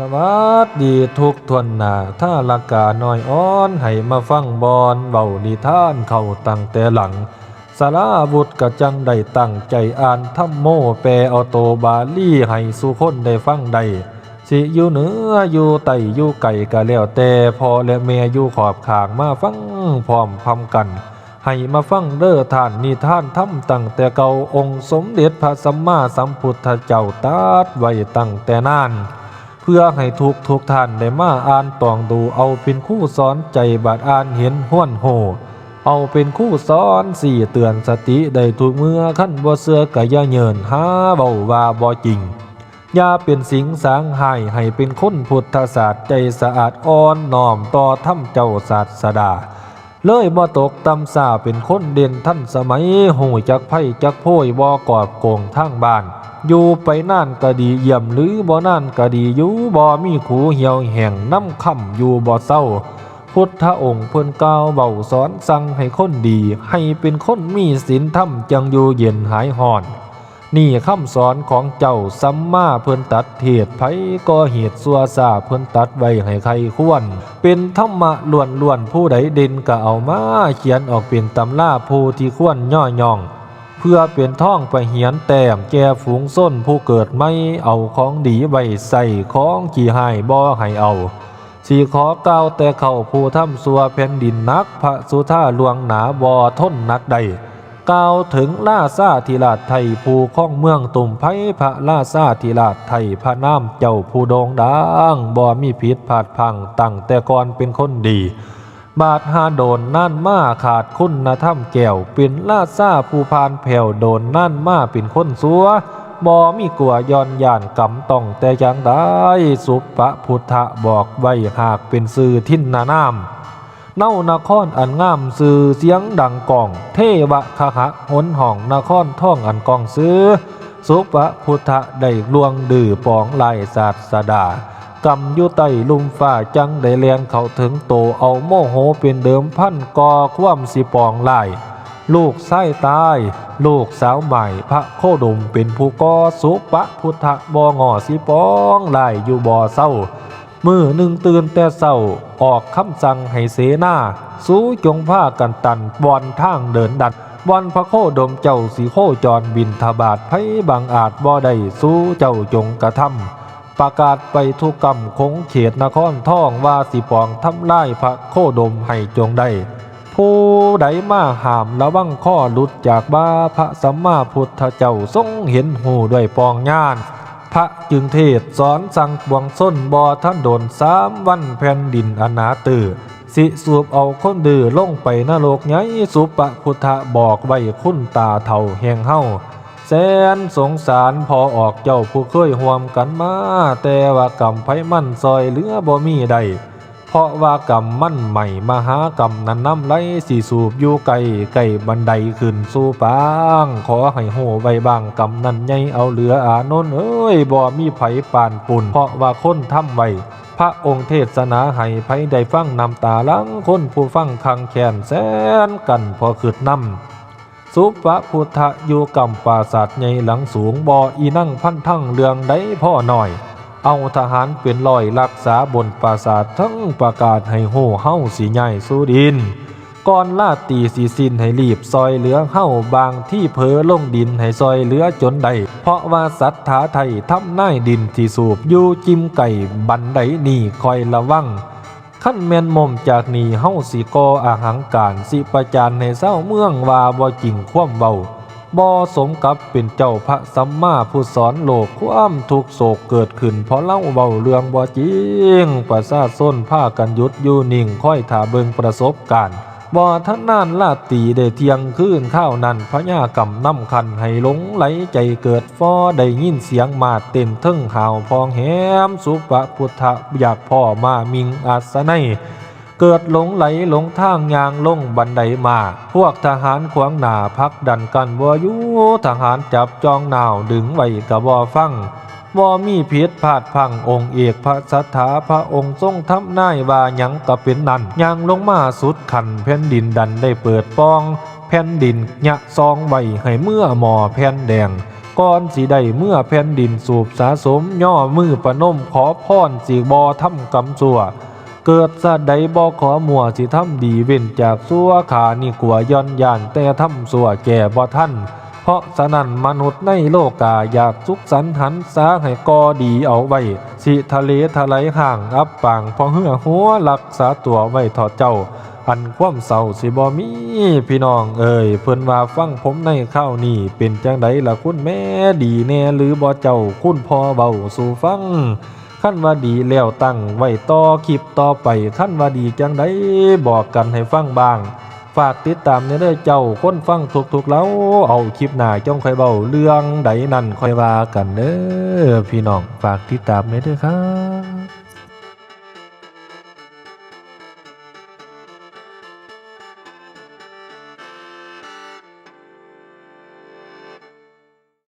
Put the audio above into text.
สวัสดีทุกทวนหนาถ้าลากาน้อยอ้อนให้มาฟังบอนเบานิทานเข้าตั้งแต่หลังสาราบุตรกะจังได้ตั้งใจอ่านธรรมโมแปลเอาโตบาลีให้สุคนได้ฟังได้สิอยู่เหนืออยู่ใต้อยู่ไก่กะแล้วแต่พอและแม่อยู่ขอบขางมาฟังพร้อมพำกัน ให้มาฟังเด้อท่านนิท่านธรรมตั้งแต่เก่าองค์สมเด็จพระสัมมาสัมพุทธเจ้าตรัสไว้ตั้งแต่นาน พื่อให้ทุกทุกท่านได้มาอ่านตองดูเอาเป็นคู่สอนใจบาดอ่านเห็นห้วนโห เอาเป็นคู่สอนสี่เตือนสติได้ทุกเมื่อขั้นบ่เสือกะยาเยินหาเบาว่าบ่จริงอย่าเป็นสิงสางหายให้เป็นคนพุทธศาสตร์ใจสะอาดอ่อนน้อมต่อธรรมเจ้าศาสดา เลยบ่ตกตำสาเป็นคนเด่นท่านสมัยหูจักไพ่จักโพยบ่กอบโกงทางบ้าน อยู่ไปนั่นก็ดีเยี่ยมหรือบ่นั่นก็ดีอยู่บ่มีขูเหี่ยวแห่งน้ำค่ำอยู่บ่เศร้า พุทธองค์เพิ่นกล่าวเบาสอนสั่งให้คนดี ให้เป็นคนมีศีลธรรมจังอยู่เย็นหายห่อน นี่คำสอนของเจ้าสัมมาเพิ่นตัดเหตุไผก็เหตุสัวซาเพิ่นตัดไว้ให้ใครควร เป็นธรรมะล้วนๆผู้ใดเด่นก็เอามาเขียนออกเป็นตำราผู้ที่ควรย่อย่อง พื่อเป็นท่องไปเหียนแต้มแก่ฝูงส้นผู้เกิดไม่เอาของดีไว้ใส่ของขี่หายบ่ให้เอาสีขอก้าวแต่เข้าผู้ทำสัวแผ่นดินนัก พระสุธาลวงหนาบอทนนักใดก้าวถึงล่าซาธิราชไทยผู้ข้องเมืองตุ่มไผ่พระล่าซาธิราชไทยพระน้ำเจ้าผู้โดงดังบ่มีผิดผาดพังตั้งแต่ก่อนเป็นคนดี บาดหาโดนนั่นมาขาดคุณธรรมแก้วเป็นลาซาผู้พานแผ่วโดนนั่นมาเป็นคนสัวบ่มีกลัวย้อนย่านกำต้องแต่อย่างใดสุปะพุทธะบอกไว้หากเป็นสื่อทินนานามเน่านครอันงามสื่อเสียงดังก่อง เทวะคหะหนห่องนครท่องอันกองซื้อ สุปะพุทธะได้ลวงดื้อปองลายศาสดา กำยุไตลุมฟ้าจังได้เลียนเขาถึงโตเอาโมโหเป็นเดิมพันกอความสิปองลายลูกไส้ตาย ลูกสาวใหม่พระโคดมเป็นผู้กอสุปะพุทธบองอสิปองลายอยู่บ่อเศร้ามือหนึ่งตื่นแต่เศร้าออกคำสั่งให้เสนาสู้จงผ้ากันตันบอนทางเดินดัดวันพระโคดมเจ้าสีโคจรบินทบาทไพบางอาจบ่ได้สู้เจ้าจงกระทำ ประกาศไปทุกกรรมคงเขตนครท่องว่าสิปองทำลายพระโคดมให้จงได้ผู้ใดมาหามระวังข้อหลุดจากบาพระสัมมาพุทธเจ้าทรงเห็นหูด้วยปองญาณพระจึงเทศสอนสั่งบวงส้นบอท่านโดนสามวันแผ่นดินอนาตือสิสูบเอาคนดื้อลงไปนรกไงสุปะพุทธบอกไว้คุณตาเท่าแห่งเฮา แสนสงสารพอออกเจ้าผู้เคยห่วมกันมา แต่ว่ากรรมไผมันซอยเหลือบ่มีใด เพราะว่ากรรมมั่นใหม่มหากรรมนั้นน้ำไหลสีสูบอยู่ไกลไก่บันไดขึ้นสู่ปาง ขอให้โหไว้บางกรรมนั้นใหญ่เอาเหลืออานนเอ้ยบ่มีไผปานปุ่น เพราะว่าคนทำไว้พระองค์เทศนาให้ไผได้ฟังนำตาลังคนผู้ฟังคังแขนแสนกันพอขืดนำ สุปะพุทธอยู่กำปราศาสตร์ใหญ่หลังสูงบ่ออีนั่งพันทั้งเรืองได้พ่อหน่อย เอาทหารเป็นลอยรักษาบนปราสาททั้งประกาศให้โหเฮ้าสีใหญ่สู้ดินก่อนลาตีสีสินให้รีบซอยเหลือเฮ้าบางที่เพอลงดินให้ซอยเหลือจนใด เพราะว่าสัทธาไทยทำน่ายดินที่สูบอยู่จิ้มไก่บันไดนี่คอยระวัง ขั้นแมนมมจากนี้เฮาสิกออาหังการสิประจานในเศร้าเมืองว่าบ่จริงความเบาบ่สมกับเป็นเจ้าพระสัมมาผู้สอนโลกความทุกโศกเกิดขึ้นเพราะเล่าเบาเรื่องบ่จริงประสาส้นผ้ากันยุดอยู่นิ่งค่อยถาเบิงประสบการณ์ บ่ท่านานลาตีได้เที่ยงคืนข้าวนั้นพระญากำน้ำคันให้หลงไหลใจเกิดฟอได้ยินเสียงมาเต้นเทึ่งห่าวพองแหมสุปะพุทธอยากพ่อมามิงอาสนัยเกิดหลงไหลหลงทางยางลงบันไดมา พวกทหารขวางหน้าพักดันกันวอยุทหารจับจองหนาวดึงไว้กับวอฟัง วอมีพิษพาดพังองค์เอกพระสัทธาพระองค์ทรงทำนายว่าหยังกะเป็นนันยางลงมาสุดขันแผ่นดินดันได้เปิดปอง แผ่นดินยะซองไว้ให้เมื่อหมอแผ่นแดงก่อนสิได้เมื่อแผ่นดินสูบสะสมย่อมือประนมขอพรสิบ่ทำกรรมสัวเกิดซะใดบ่ขอมัวสิทำดีเว้นจากสัวขานี่กลัวย่อนย่านแต่ทำสัวแก่บ่ทัน เพราะฉะนั้นมนุษย์ในโลกาอยากสุขสันหันษาให้กอดีเอาไว้ สิทะเลทลายห่างอับปางพอเหือหัวรักษาตัวไว้ทอดเจ้า อันความเศร้าสิบ่มี พี่น้องเอ่ยเพิ่นว่าฟังผมในข้าวนี่เป็นจังไดล่ะคุณแม่ดีแน่หรือบ่เจ้าคุณพ่อเบาสู่ฟังขั้นว่าดีแล้วตั้งไว้ต่อคลิปต่อไปขั้นว่าดีจังไดบอกกันให้ฟังบ้าง ฝากติดตามเนื้อเจ้าคนฟังถูกๆแล้ว เอาคลิปหน้าจ้องค่อยเบาเรื่องใดนั่นคอยว่ากันเด้อพี่น้องฝากติดตามเนื้อครับ